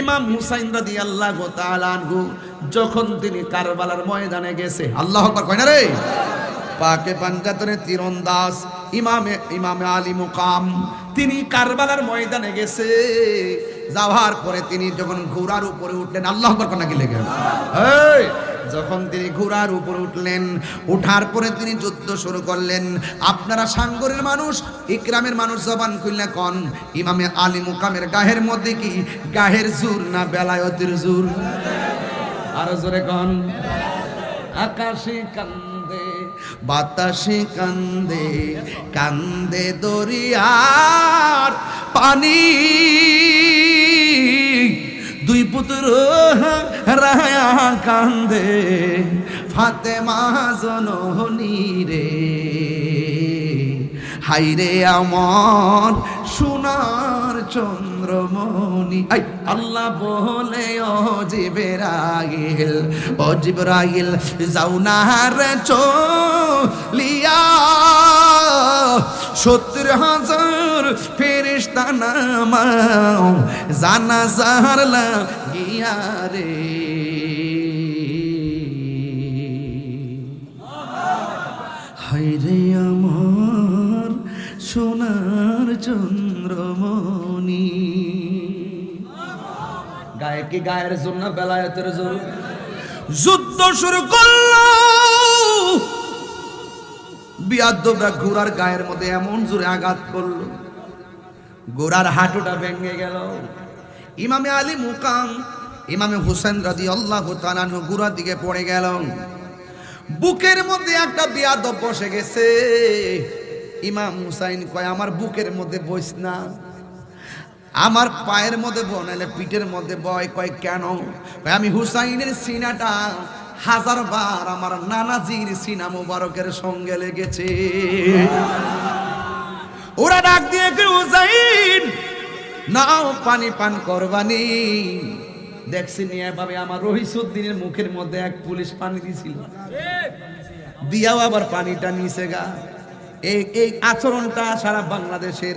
ইমাম হুসাইন রাদি আল্লাহ তালানহু যখন তিনি কারবালার ময়দানে গেছে, আল্লাহ কয় না রে? পাকে পাঞ্জাতনে তীরন্দাস ইমামে ইমামে আলী মুকাম। তিনি কারবালার ময়দানে গেছে, যাওয়ার পরে তিনি যখন ঘোড়ার উপরে উঠলেন, আল্লাহ আকবার কোন নাকি লেগে যখন তিনি ঘোড়ার উপর উঠলেন, উঠার পরে তিনি যুদ্ধ শুরু করলেন। আপনারা সাঙ্গরের মানুষ, ইকরামের মানুষ জবান খুললে কন, ইমামে আলী মুকামের গাহের মধ্যে কি? গাহের জোর না বেলায়তের জোর? আরও জোরে কন। আকাশে কান্দে, বাতাসে কান্দে কান্দে দরিয়ার পানি। দুই পুত্র রায়া কান্দে, ফাতেমা জননী রে। হাইরে আমার, সোনার চন্দ্রমণি। আই, আল্লাহ বলে, ও জিবরাইল ও জিবরাইল, যাও না চলিয়া। সত্তর হাজার ফেরিস্তা নামাও জানা জাহার লাগিয়া রে। হাইরে আমার সোনার চন্দ্রমণি। গায়ে কি গায়ের জন্য বেলায়েতের জোর? যুদ্ধ শুরু করল। বিয়াদ্দবরা ঘোড়ার গায়ের মধ্যে এমন জোরে আঘাত করল। গোড়ার হাঁটুটা ভেঙে গেল। ইমামে আলী মুকাম, ইমামে হুসেন রাজি আল্লাহ তালানহু গুড়ার দিকে পড়ে গেল। বুকের মধ্যে একটা বিয়াদব বসে গেছে। ইমাম হুসাইন কয়, আমার বুকের মধ্যে বইস না। আমার পায়ের মধ্যে বয় নাহলে পিঠের মধ্যে বয় কয়, কেন? আমি হুসাইনের সিনাটা হাজার বার আমার নানাজির সিনা মুবারকের সঙ্গে লেগেছে। ওরা ডাক দিয়ে কে হুসাইন নাও পানি পান করবানি। দেখছি নিয়ে এভাবে আমার রহিসুদ্দিনের মুখের মধ্যে এক পুলিশ পানি দিছিল। দিয়াও আবার পানিটা নিচে গা। এই এই আচরণটা সারা বাংলাদেশের।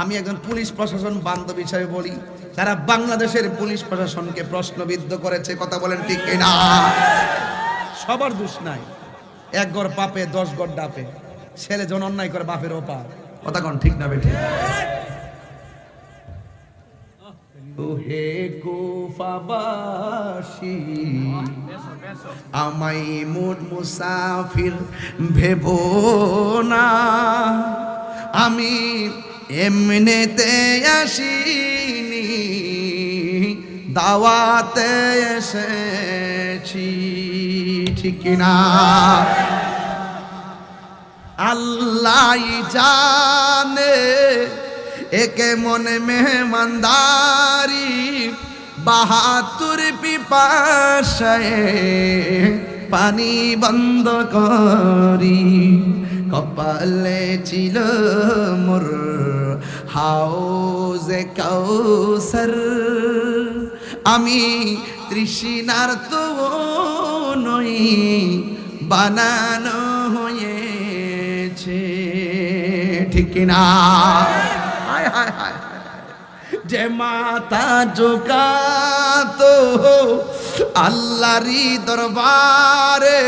আমি একজন পুলিশ প্রশাসন বান্ধব হিসাবে বলি সারা বাংলাদেশের পুলিশ প্রশাসনকে প্রশ্নবিদ্ধ করেছে, কথা বলেন ঠিক কিনা? সবার দোষ নাই। এক গড় পাপে, দশ গড় ডাপে। ছেলে জন অন্যায় করে, বাপের ওপা কথা কন ঠিক না বেঠে? হে কুফাবাসী আমাই মোট মুসাফির ভেব না। আমি এমনিতে আসিনি দাওয়াতে এসেছি, ঠিক না আল্লাহ জানে একে মনে মেহমানদারি বাহাতুর পিপাসায় পানি বন্ধ করি। কপালে ছিল মোর হাউজে কৌসর আমি তৃষ্ণার তো নই, বানানো হয়েছে। ঠিক না হায় হায় হায় যে মাতা জোকাতো আল্লাহরি দরবারে,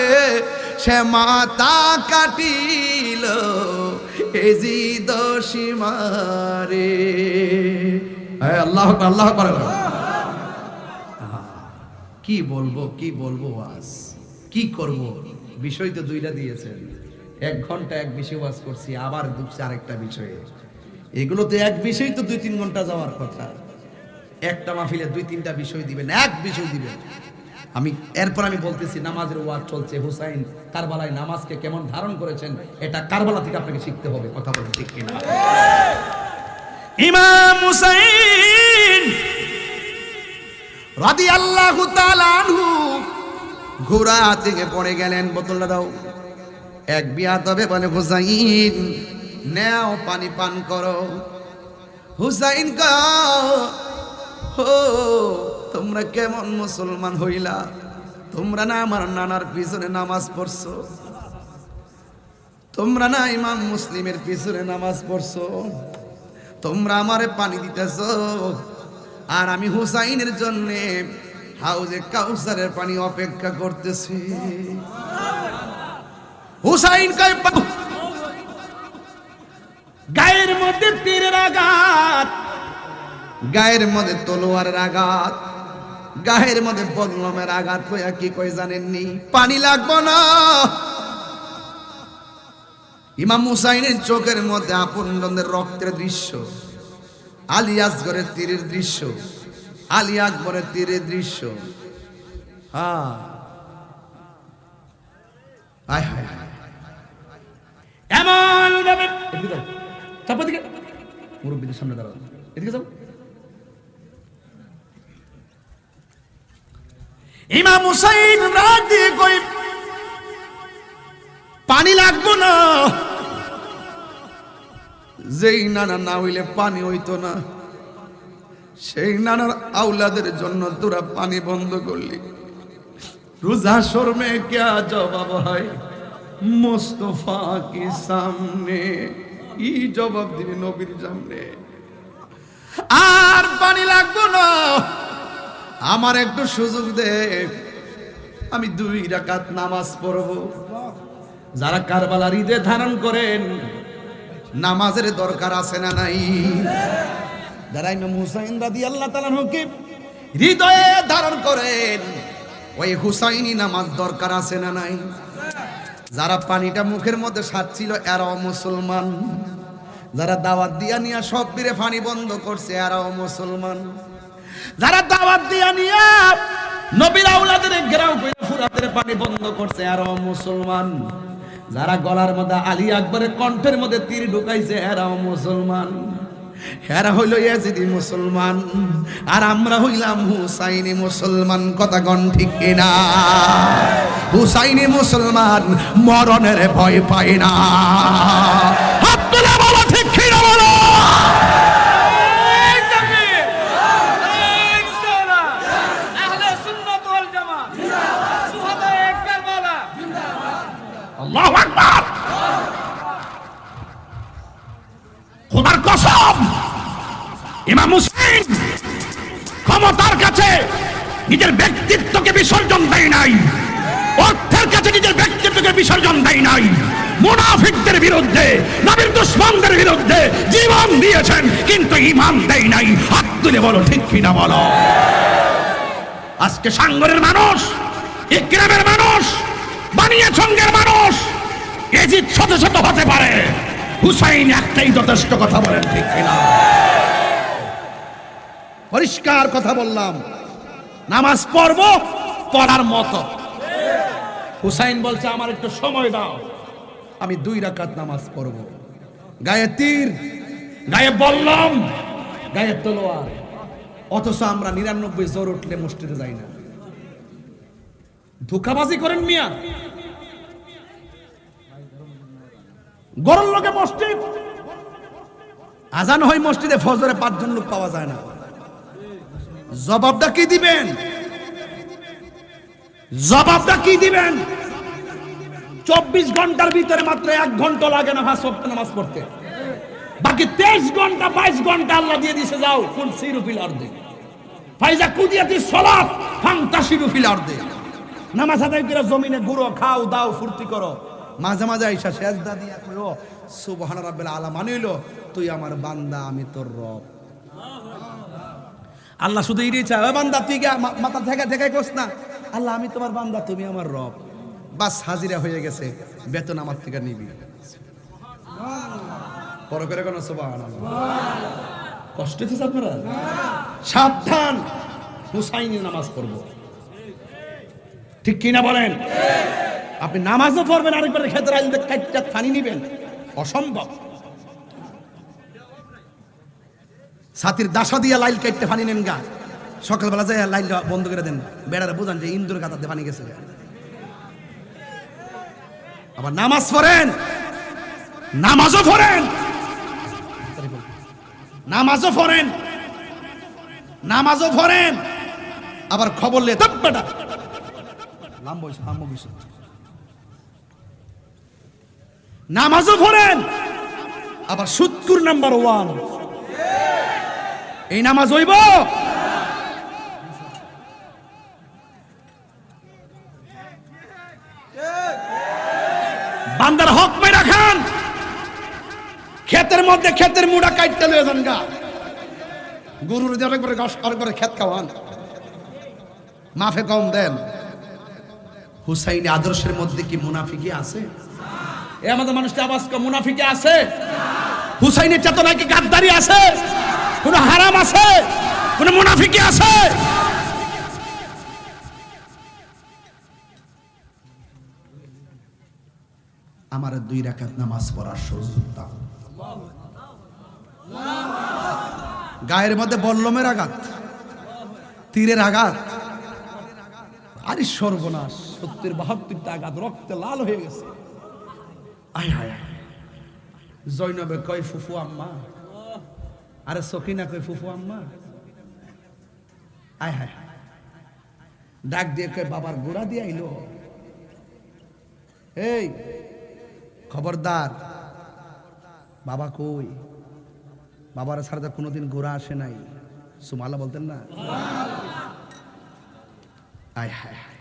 সে মাতা কাটিল এজি দোষিমারে আল্লাহ আল্লাহ করে কি বলব কি বলব আজ কি করব? বিষয় তো দুইটা দিয়েছেন। এক ঘণ্টা এক বিষয় ওয়াজ করছি, আবার ঢুকছে আরেকটা বিষয়ে। এগুলো তো এক বিষয় তো দুই তিন ঘণ্টা যাওয়ার কথা। একটা মাহফিলে দুই তিনটা বিষয় দিবেন, এক বিষয় দিবেন। আমি এরপর আমি বলতেছি, নামাজের ওয়াজ চলছে। হুসাইন কারবালায় নামাজকে কেমন ধারণ করেছেন, এটা কারবালা থেকে আপনাকে শিখতে হবে, কথা বলেন ঠিক কিনা। ইমাম হুসাইন রাদি আল্লাহ আনহু। ঘোড়া থেকে পড়ে গেলেন, বোতলটা দাও। এক বিয়া তবে বলে হুসাইন নেও, পানি পান করো। হুসাইন হো, তোমরা কেমন মুসলমান হইলা? তোমরা না আমার নানার পিছনে নামাজ পড়ছো? তোমরা না ইমাম মুসলিমের পিছনে নামাজ পড়ছো? তোমরা আমারে পানি দিতেছ? আর আমি হুসাইনের জন্য হাউজে কাউসারের পানি অপেক্ষা করতেছি। হুসাইন গায়ের মধ্যে তীরের আঘাত, গায়ের মধ্যে তলোয়ারের আঘাত, গায়ের মধ্যে বদলমের আঘাত হইয়া কি কই জানেননি? পানি লাগবো না। ইমাম হুসাইনের চোখের মধ্যে আপন রক্তের দৃশ্য। আলী আসগরের তীরের দৃশ্য আলী আকবরের তীরের দৃশ্য। হ্যাঁ। এমন ভাবে এদিকে দিকে। মুরব্বীদের সামনে দাঁড়াও। এদিকে যাও। ইমাম হুসাইন রাত দিয়ে কই পানি লাগবো না। যেই নানা না হইলে পানি হইতো না। সেই নানার আউলাদের জন্য তোরা পানি বন্ধ করলি। রোজা শর্মে क्या জবাব হয়? মোস্তফা কি সামনে? ই জবাব দিবি নবীর সামনে? আর পানি লাগবো না। আমার একটু সুযোগ দে। আমি দুই রাকাত নামাজ পড়ব। যারা কারবালার ঈদে ধারণ করেন নামাজের দরকার আছে না নাই? যারা ইমাম হুসাইন রাদি আল্লাহ তালানহকে হৃদয়ে ধারণ করেন। ওই হুসাইনি নামাজ দরকার আছে না নাই? যারা পানিটা মুখের মধ্যে সাচ্ছিল এরাও মুসলমান। যারা দাওয়াত দিয়া নিয়া সব বীরে পানি বন্ধ করছে, এরাও মুসলমান। যারা দাওয়াত দিয়া নিয়া নবীর আউলাদের গ্রাম পানি বন্ধ করছে, এরাও মুসলমান। যারা গলার মধ্যে আলী আকবরের কণ্ঠের মধ্যে তীর ঢুকাইছে এরাও মুসলমান। এরা হইল ইয়াজিদি মুসলমান, আর আমরা হইলাম হুসাইনি মুসলমান। কথা গণ ঠিক কিনা হুসাইনি মুসলমান, মরণের ভয় পায় না। নিজের ব্যক্তিত্বকে বিসর্জন দেয় নাই। অর্থের কাছে নিজের ব্যক্তিত্বকে বিসর্জন দেয় নাই। মুনাফিকদের বিরুদ্ধে, নবীর দুশ্মনদের বিরুদ্ধে জীবন দিয়েছেন, কিন্তু ইমান দেয় নাই। হাত তুলে বলো, ঠিক কিনা বলো? আজকে সাঙ্গরের মানুষ, ইকরামের মানুষ, বানিয়ে সঙ্গের মানুষ, এজিদ শত শত হতে পারে। হুসাইন একটাই যথেষ্ট কথা বলেন, ঠিক কিনা? পরিষ্কার কথা বললাম। নামাজ পড়ব, পড়ার মতো। হুসাইন বলছে, আমার একটু সময় দাও। আমি দুই রাকাত নামাজ পড়ব। গায়ে তীর, গায়ে বললাম, গায়ে তলোয়ার। অথচ আমরা নিরানব্বই জোর উঠলে মসজিদে যাই না। ধোকাবাজি করেন মিয়া। গরম লোকে মসজিদ। আজান হয় মসজিদে, ফজরে পাঁচজন লোক পাওয়া যায় না। জবাবটা কি দিবেন? জবাবটা কি দিবেন? চব্বিশ ঘণ্টার ভিতরে মাত্র এক ঘণ্টা লাগে না ভাস নামাজ পড়তে। বাকি তেইশ ঘণ্টা, বাইশ ঘণ্টা আল্লাহ দিয়ে দিছে, যাও কোন সিরুফিল অর্ধে ফাইজা কুদিয়াতি সলাপ ফাংতা সিরুফিল অর্ধে নামাজ আদায় করে জমিনে গুঁড়ো খাও, দাও, ফুর্তি করো। মাঝে মাঝে আইসা শেষ দিয়া কইও সুবহান রাব্বিল আলা মানিল তুই আমার বান্দা, আমি তোর রব। আল্লাহ শুধু এটাই চায় বান্দা তুই গা মাথা থেকে থেকে কোস না। আল্লাহ আমি তোমার বান্দা তুমি আমার রব। বাস হাজিরা হয়ে গেছে বেতন আমার থেকে নিবি। বড় করে কোনো কষ্ট হচ্ছে আপনারা? সাবধান হুসাইনি নামাজ পড়ব। ঠিক কিনা বলেন? আপনি নামাজও পড়বেন আরেকবার রাখবেন কাইটটা ফানি নিবেন। অসম্ভব। সাথীর দাসা দিয়া লাইল কাইটতে ফানি নেন গা। সকালবেলা যায় লাইল বন্ধ করে দেন। বেড়ারে বুঝান যে ইন্দুর কাতাতে পানি গেছে আবার নামাজ পড়েন। নামাজও পড়েন। নামাজও পড়েন। নামাজও পড়েন। আবার খবর লে বয়স নামাজও পড়েন। আবার সুৎকুর নাম্বার ওয়ান এই নামাজ হইব? বান্দার হক মেরা রাখান ক্ষেতের মধ্যে ক্ষেতের মুড়া কাটতে লয়ে যান গা। গরুর অনেক করে গাছ অনেক করে ক্ষেত খাওয়ান। মাফে কম দেন। হুসাইনি আদর্শের মধ্যে কি মুনাফিকি আছে? এ আমাদের মানুষটা আবাস মুনাফিকি আছে? হুসাইনের চেতনায় কি গাদ্দারি আছে? কোন হারাম আছে? কোন মুনাফিকি আছে? আমার দুই রাকাত নামাজ পড়ার সুযোগ দাও। গায়ের মধ্যে বল্লমের আঘাত, তীরের আঘাত, আরে সর্বনাশ সত্যের বাহাত্তরটা আঘাত, রক্তে লাল হয়ে গেছে। আয় হায়। জৈনবে কয় ফুফু আম্মা? আরে সকিনা কই ফুফু আম্মা? আয় হায়। ডাক দিয়ে কয় বাবার গোড়া দিয়ে আইলো? এই, খবরদার। বাবা কই? বাবার সাথে কোনোদিন গোড়া আসে নাই। সুমালা বলতেন না? আয় হায় হায়।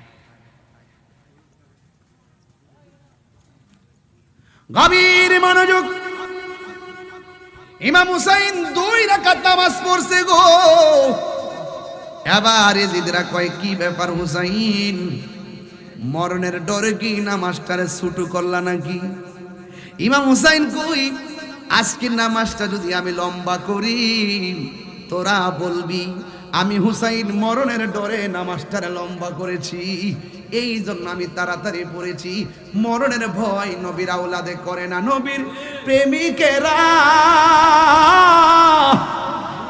গভীর মনোযোগ ইমাম হুসাইন দুই রাকাত নামাজ পড়ছে গো। এবার এজিদরা কয়, কি ব্যাপার হুসাইন? মরণের ডরে কি নামাজটারে ছুটু করলা নাকি? ইমাম হুসাইন কই, আজকের নামাজটা যদি আমি লম্বা করি, তোরা বলবি, আমি হুসাইন মরণের ডরে নামাজটারে লম্বা করেছি। এই জন্য আমি তাড়াতাড়ি পড়েছি। মরণের ভয় নবীর আউলাদে করে না। নবীর প্রেমিকেরা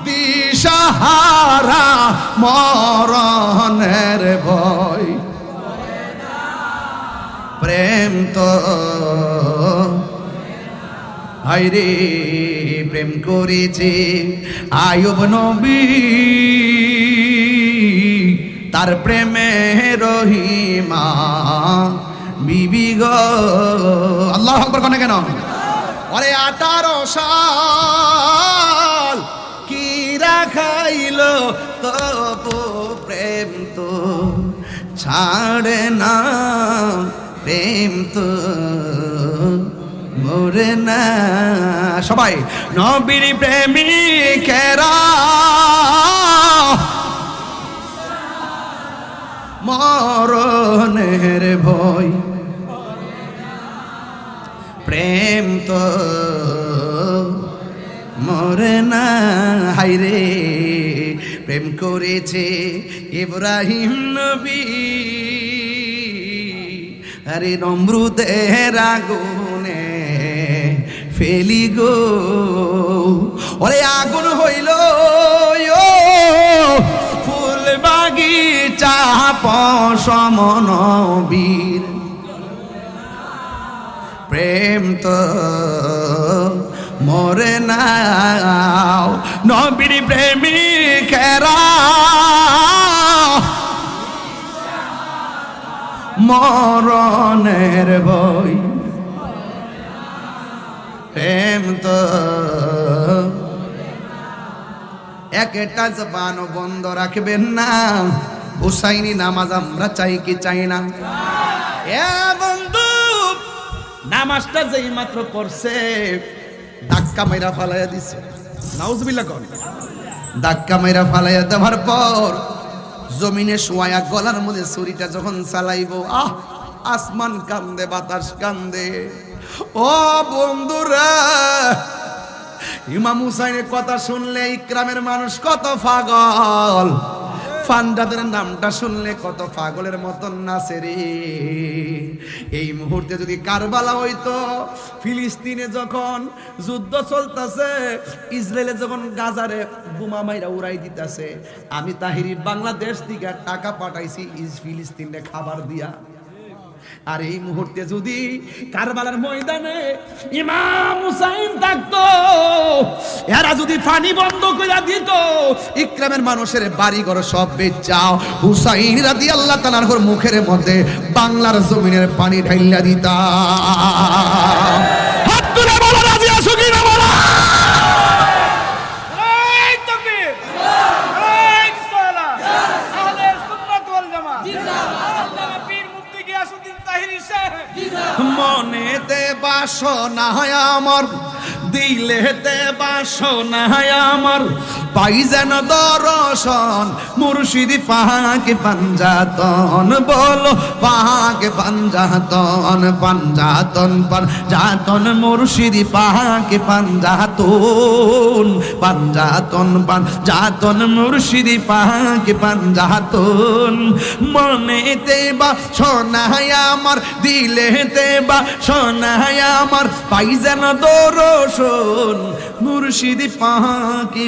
দিশাহারা মরণের ভয়। প্রেম তো হাইরে প্রেম করেছে আয়ুব নবী। তার প্রেমে রহিমা। বিবি গো, আল্লাহ আকবর কেন কেন? আরে আঠারো সাল, কি রাখাইল তবু প্রেম তো? ছাড়ে না প্রেম তো। মরে না। সবাই, নবীর প্রেমিকেরা মরণের ভয়। প্রেম তো মরে না হাইরে প্রেম করেছে ইব্রাহিম নবী। আরে নমরুদের আগুনে ফেলি গো। ওরে আগুন হইল, ও বাগিচা পশমন বীর প্রেম তো মরে না নবীর প্রেমিকেরা মরণের বই প্রেম তো একটা জবান বন্ধ রাখবেন না। হুসাইনি নামাজ আমরা চাই কি চাই না? এ বন্ধু, নামাজটা যেই মাত্র পড়ছে, ধাক্কা মেরা ফালাইয়া দিছে। নাউজবিল্লাহ কর ধাক্কা মেরা ফালাইয়া দেওয়ার পর জমিনে শোয়া গলার মধ্যে ছুরিটা যখন চালাইবো, আহ, আসমান কান্দে, বাতাস কান্দে। ও বন্ধুরা ইমাম হুসাইনের কথা শুনলে ইকরামের মানুষ কত পাগল। ফান্ডাদের নামটা শুনলে কত পাগলের মতন নাচে রে এই মুহূর্তে যদি কারবালা হইতো, ফিলিস্তিনে যখন যুদ্ধ চলতেছে, ইসরায়েলে যখন গাজারে বোমা মাইরা উড়াই দিতেছে, আমি তাহিরি বাংলাদেশ থেকে টাকা পাঠাইছি, ইস ফিলিস্তিনে খাবার দিয়া। আর এই মুহূর্তে যদি কারবালার ময়দানে ইমাম হুসাইন থাকতো, এরা যদি পানি বন্ধ করে দিত, ইকরামের মানুষের বাড়ি ঘর সব বেচাও হুসাইন রাদি আল্লাহ তালার মুখের মধ্যে বাংলার জমিনের পানি ঢাইলা দিতা হাত তুলে বলো রাজি আছো কি না বলো এই তাকবীর! এই সালাহ! আহলে সুন্নাত ওয়াল জামাত! আল্লামা পীর মুফতি গিয়াসউদ্দিন তাহিরি সাহেব! মনে মনেতে বাসনা আমার দিলেতে বাসনা আমার। পাই যেন দর্শন, মুর্শিদি পাহাকে পাঞ্জাতন, বলো পাহাকে পাঞ্জাতন পাঞ্জাতন পাঞ্জাতন, মুর্শিদি পাহাকে পাঞ্জাতন পাঞ্জাতন পাঞ্জাতন, মুর্শিদি পাহাকে পাঞ্জাতন। মনেতে বা সোনায় আমার, দিলেতে বা সোনায় আমার, পাই যেন দর্শন, মুর্শিদি পাহাকি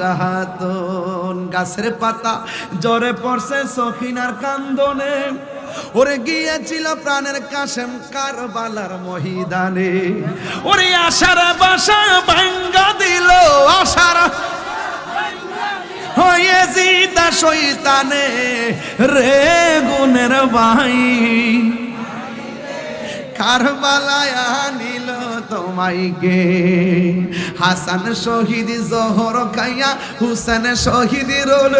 পাঞ্জাহাতন গাছের পাতা জ্বরে পড়ছে, সখিনার কান্দনে। ওরে গিয়েছিল প্রাণের কাশেম কারবালার মহিদানে ওরে আশার বাসা ভাঙ্গা দিল, আশার হয়ে জিদা শৈতানে রে গুনের ভাই কারবালায় আনিল তোমাইকে হাসান শহীদ জহর খাইয়া, হুসেন শহীদ রোল।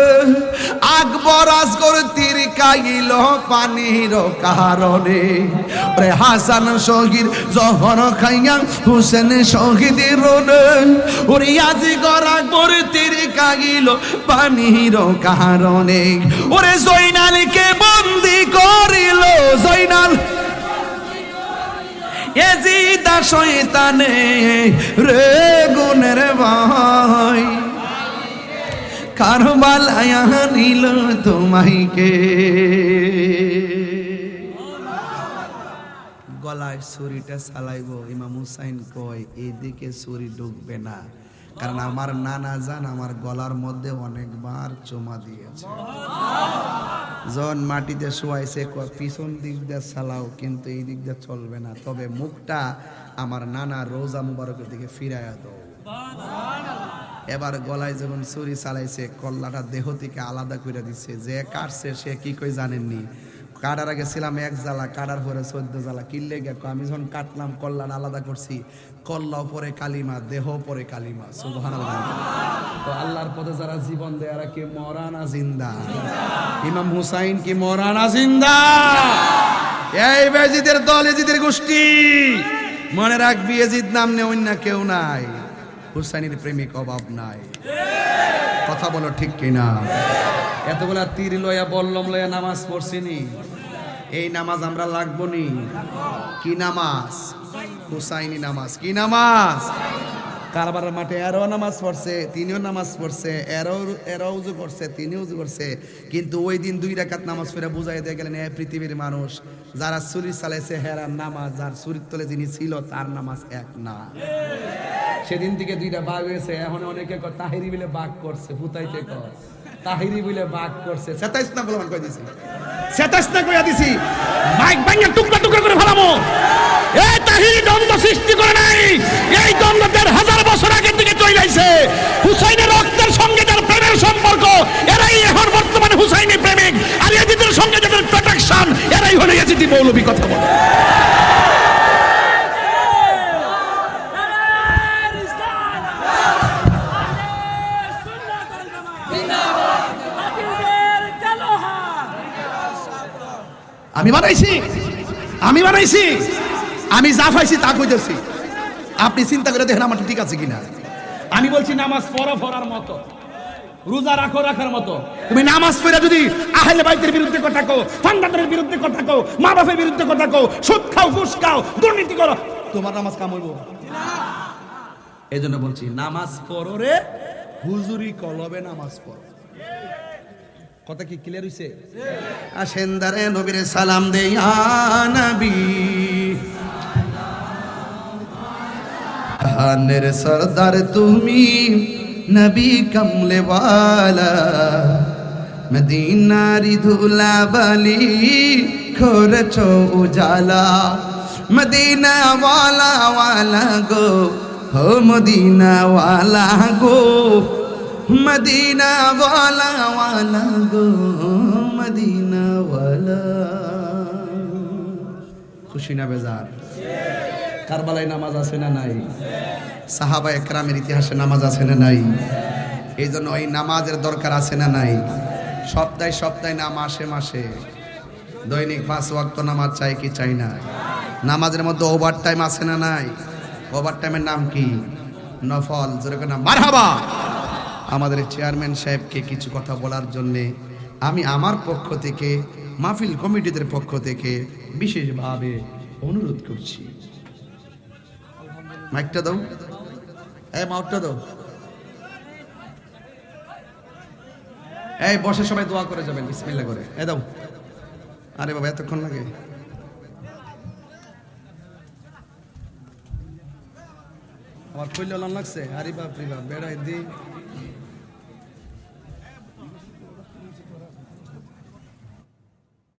আকবর আসগর তীর কাইল পানির কারণে। ওরে হাসান শহীদ জহর খাইয়া, হুসেন শহীদ রোল। ওরে আজিগর আকবর তীর কাইল পানির কারণে। ওরে জৈনালকে বন্দি করিল জৈনাল এজিদা শয়তানে, রে গুনের ভাই। কারবালায় নিল তোমাইকে গলায় ছুরিটা চালাইব, ইমাম হুসাইন কয়, এদিকে ছুরি ঢুকবে না। কারণ আমার নানা জান আমার গলার মধ্যে অনেকবার চুমা দিয়েছে। জন মাটিতে শোয়াইছে পিছন দিক দিয়ে চালাও, কিন্তু এই দিক দিয়ে চলবে না। তবে মুখটা আমার নানা রোজা মুবারকের দিকে ফিরাইয়া দাও। এবার গলায় যখন ছুরি চালাইছে, কল্লাটা দেহ থেকে আলাদা করে দিচ্ছে যে কাটছে সে কি কই জানেননি? কাটার আগে ছিলাম এক জ্বালা কাটার পরে চোদ্দ জ্বালা। কিনলে গেকো আমি যখন কাটলাম কল্লাটা আলাদা করছি। কল্লাও পরে কালিমা, দেহ পরে কালিমা, সুবহানাল্লাহ। তো আল্লাহর পথে যারা জীবন দেয়, এরা কি মরানা জিন্দা? ইমাম হুসাইন কি মরানা জিন্দা? এই বেজিদের দল, এজিদের গোষ্ঠী। মনে রাখবি, এজিদ নাম নে অন্য কেউ নাই। হুসাইনের প্রেমিক অভাব নাই। কথা বলো ঠিক কিনা? এতগুলা তীর লয়া বললম লয়া নামাজ পড়ছিনি। এই নামাজ আমরা লাগবো নি। কি নামাজ? হুসাইনি নামাজ। কি নামাজ? কারবারের মাঠে এরাও নামাজ পড়ছে, তিনিও নামাজ পড়ছে, এরাও এরাও উজু করছে, তিনিও উজু করছে। কিন্তু ওই দিন দুই রাকাত নামাজ পড়ে বুঝাই দিয়ে গেলেন, এ পৃথিবীর মানুষ, যারা চুরি চালাইছে হেরার নামাজ, যার চুরির তলে যিনি ছিল, তার নামাজ এক না। সেদিন থেকে দুইটা বাঘ হয়েছে, এখন অনেকে তাহিরি মিলে বাঘ করছে ফুতাইতে কয়। তাহিরি বলে বাঘ করছে। সেতাইশ না বলে কই দিছি সেতাইশ না কইয়া দিছি, মাইক ভাঙে টুকরা টুকরা করে ফেলাবো। এই তাহিরি দ্বন্দ্ব সৃষ্টি করে নাই। এই দ্বন্দ্ব দেড় হাজার বছর আগের দিকে চলে আইছে। হুসাইনের রক্তের সঙ্গে যার প্রেমের সম্পর্ক, এরাই এখন বর্তমানে হুসাইনি প্রেমিক। আর এজিদের সঙ্গে যাদের প্রোটেকশন এরাই হলো এজিদি মৌলবী কথা বলে। আমি বানাইছি। আমি বানাইছি। আমি যা পাইছি তা কইতেছি। আপনি চিন্তা করে দেখেন আমার ঠিক আছে কিনা। আমি বলছি নামাজ পড়ো পড়ার মতো। রোজা রাখো রাখার মতো। তুমি নামাজ পড়ে যদি আহলে বাইতের বিরুদ্ধে কথা কও ফান্ডাদের বিরুদ্ধে কথা কও মা বাপের বিরুদ্ধে কথা কও সুদ খাও ঘুষ খাও দুর্নীতি করো তোমার নামাজ কাম হইব। এই জন্য বলছি নামাজ পড়ো রে হুজুরি কলবে নামাজ পড়ো। কথা কি ক্লিয়ার হইছে? আসেন দারে নবীর সালাম দে নবী। হানের সরদার তুমি নবী কমলে वाला মদিনারি ধুলা বালি খোরচ উজালা। মদিনা ওয়ালা ওয়ালা গো হো মদিনা ওয়ালা গো। মদিনা ওয়ালা ওয়ালা গো মদিনা খুশি না বেজার? কারবালায় নামাজ আছে না নাই? সাহাবা একরামের ইতিহাসে নামাজ আছে না নাই? এই জন্য ওই নামাজের দরকার আছে না নাই? সপ্তাহে সপ্তাহে না, মাসে মাসে। দৈনিক পাঁচ ওয়াক্ত নামাজ চাই কি চাই না? নামাজের মধ্যে ওভার টাইম আছে না নাই? ওভার টাইমের নাম কি? নফল যেরকম মারহাবা! আমাদের চেয়ারম্যান সাহেবকে কিছু কথা বলার জন্যে আমি আমার পক্ষ থেকে, মাহফিল কমিটিদের পক্ষ থেকে বিশেষভাবে অনুরোধ করছি। মাইকটা দাও। এই মাউটটা দাও। এই, বসে সবাই দোয়া করে যাবেন, বিসমিল্লাহ করে। এই দাও। আরে বাবা, এতক্ষণ লাগে। আমার কইলে লাগছে, আরে বাপ রে বাপ, বেড়াই দি।